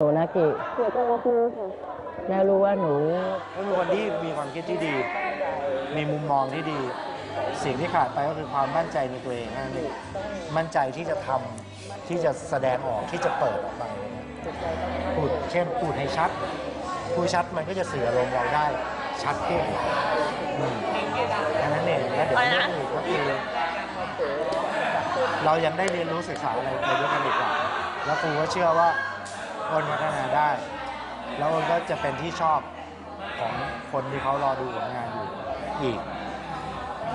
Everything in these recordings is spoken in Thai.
หนูนากิเสียใจรับรู้ค่ะ แม่รู้ว่าหนู ก็คือคนที่มีความคิดที่ดี มีมุมมองที่ดี สิ่งที่ขาดไปก็คือความมั่นใจในตัวเองนั่นเองมั่นใจที่จะทำที่จะแสดงออกที่จะเปิดออกไปพูดเช่นพูดให้ชัดพูดชัดมันก็จะสื่ออารมณ์เราได้ชัดขึ้นอืมแค่นั้นเองแล้วเดี๋ยวเรื่องอื่นก็คือเรายังได้เรียนรู้ศึกษาอะไรไปด้วยกันอีกว่าแล้วครูก็เชื่อว่า คนพัฒนาได้ แล้วมันก็จะเป็นที่ชอบของคนที่เขารอดูผลงานอยู่อีก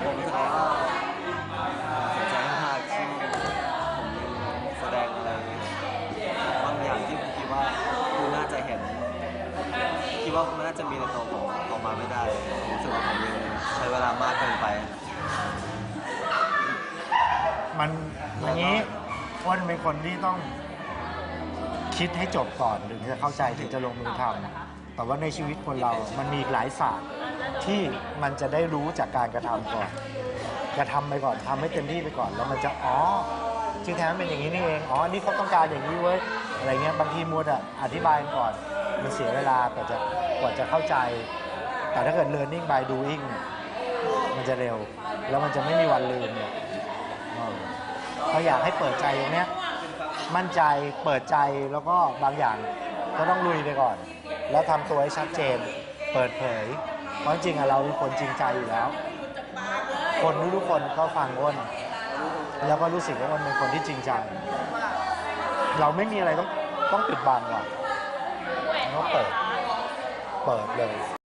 ผมรู้สึกว่าเสียใจมากที่ผมแสดงอะไรบางอย่างที่ผมคิดว่าคุณน่าจะเห็น คิดว่ามันน่าจะมีในตัวผมออกมาไม่ได้ผมรู้สึกว่าผมยังใช้เวลามากเกินไป มันอย่างนี้อ้วนเป็นคนที่ต้อง คิดให้จบก่อนถึงจะเข้าใจถึงจะลงมือทำแต่ว่าในชีวิตคนเรา มันมีอีกหลายศาสตร์ที่มันจะได้รู้จากการกระทำก่อน กระทำไปก่อนทำให้เต็มที่ไปก่อน แล้วมันจะอ๋อจริงแท้เป็นอย่างนี้นี่เองอ๋อนี่เขาต้องการอย่างนี้เว้ยอะไรเงี้ยบางทีมัวแต่อธิบายก่อน มันเสียเวลากว่าจะกว่าจะเข้าใจ แต่ถ้าเกิด learning by doing เนี่ยมันจะเร็ว แล้วมันจะไม่มีวันลืมเนี่ยเขาอยากให้เปิดใจตรงเนี้ย มั่นใจเปิดใจแล้วก็บางอย่างก็ต้องลุยไปก่อน แล้วทำตัวให้ชัดเจน เปิดเผย เพราะจริงๆอะเราเป็นคนจริงใจอยู่แล้ว คนทุกๆคนก็ฟังอ้นแล้วก็รู้สึกว่าอ้นเป็นคนที่จริงจังเราไม่มีอะไรต้องต้องปิดบังหรอกเราเปิด เปิดเลย